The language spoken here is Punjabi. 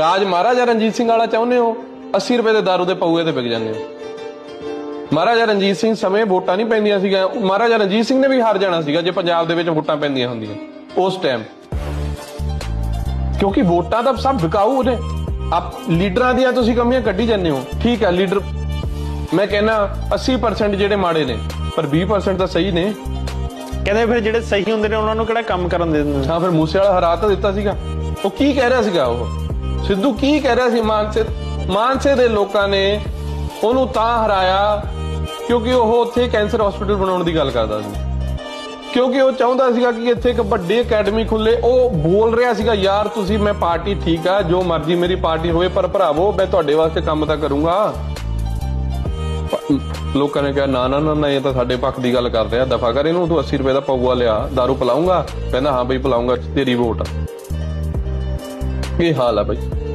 ਰਾਜ ਮਹਾਰਾਜਾ ਰਣਜੀਤ ਸਿੰਘ ਵਾਲਾ ਚਾਹੁੰਦੇ ਹੋ? 80 ਰੁਪਏ ਦੇ ਦਾਰੂ ਦੇ ਪਊਏ ਤੇ ਵਿਕ ਜਾਂਦੇ ਹੋ। ਮਹਾਰਾਜਾ ਰਣਜੀਤ ਸਿੰਘ ਸਮੇਂ ਵੋਟਾਂ ਨਹੀਂ ਪੈਂਦੀਆਂ ਸੀਗੀਆਂ। ਮਹਾਰਾਜਾ ਰਣਜੀਤ ਸਿੰਘ ਨੇ ਵੀ ਹਾਰ ਜਾਣਾ ਸੀਗਾ ਜੇ ਪੰਜਾਬ ਦੇ ਵਿੱਚ ਵੋਟਾਂ ਪੈਂਦੀਆਂ ਹੁੰਦੀਆਂ। ਉਸ ਟਾਈਮ ਕਿਉਂਕਿ ਵੋਟਾਂ ਤਾਂ ਸਭ ਵਿਕਾਊ ਨੇ ਆਪ ਲੀਡਰਾਂ ਦੀਆਂ ਤੁਸੀਂ ਕਮੀਆਂ ਕੱਢੀ ਜਾਂਦੇ ਹੋ। ਠੀਕ ਹੈ ਲੀਡਰ। ਮੈਂ ਕਹਿੰਨਾ 80% ਜਿਹੜੇ ਮਾੜੇ ਨੇ ਪਰ 20% ਤਾਂ ਸਹੀ ਨੇ। ਕਹਿੰਦੇ ਫਿਰ ਜਿਹੜੇ ਸਹੀ ਹੁੰਦੇ ਨੇ ਉਹਨਾਂ ਨੂੰ ਕਿਹੜਾ ਕੰਮ ਕਰਨ ਦੇ ਦਿੰਦੇ ਹਾਂ ਫਿਰ ਮੂਸੇ ਵਾਲਾ ਹਰਾ ਤਾਂ ਦਿੱਤਾ ਸੀਗਾ। ਉਹ ਕੀ ਕਹਿ ਰਿਹਾ ਸੀਗਾ ਉਹ? ਸਿੱਧੂ ਕੀ ਕਹਿ ਰਿਹਾ ਸੀ? ਮਾਨਸੇ ਮਾਨਸੇ ਦੇ ਲੋਕਾਂ ਨੇ ਉਹਨੂੰ ਤਾਂ ਹਰਾਇਆ ਕਿਉਂਕਿ ਉਹ ਉੱਥੇ ਕੈਂਸਰ ਹਸਪੀਟਲ ਬਣਾਉਣ ਦੀ ਗੱਲ ਕਰਦਾ ਸੀ। ਕਿਉਂਕਿ ਉਹ ਚਾਹੁੰਦਾ ਸੀਗਾ ਕਿ ਇੱਥੇ ਇੱਕ ਵੱਡੀ ਅਕੈਡਮੀ ਖੁੱਲੇ ਉਹ ਬੋਲ ਰਿਹਾ ਸੀਗਾ, ਯਾਰ, ਤੁਸੀਂ, ਮੈਂ ਪਾਰਟੀ ਠੀਕ ਆ, ਜੋ ਮਰਜ਼ੀ ਮੇਰੀ ਪਾਰਟੀ ਹੋਵੇ, ਪਰ ਭਰਾਵੋ, ਮੈਂ ਤੁਹਾਡੇ ਵਾਸਤੇ ਕੰਮ ਤਾਂ ਕਰੂੰਗਾ। ਲੋਕਾਂ ਨੇ ਕਿਹਾ, ਨਾ ਨਾ ਨਾ ਇਹ ਤਾਂ ਸਾਡੇ ਪੱਖ ਦੀ ਗੱਲ ਕਰਦੇ ਆ। ਦਫਾ ਕਰ ਇਹਨੂੰ, ਤੂੰ 80 ਰੁਪਏ ਦਾ ਪਊਆ ਲਿਆ दारू ਪਿਲਾਉਂਗਾ ਕਹਿੰਦਾ, ਹਾਂ ਬਈ ਪਿਲਾਉਂਗਾ ਤੇਰੀ ਵੋਟ ਕੀ ਹਾਲ ਆ ਬਾਈ?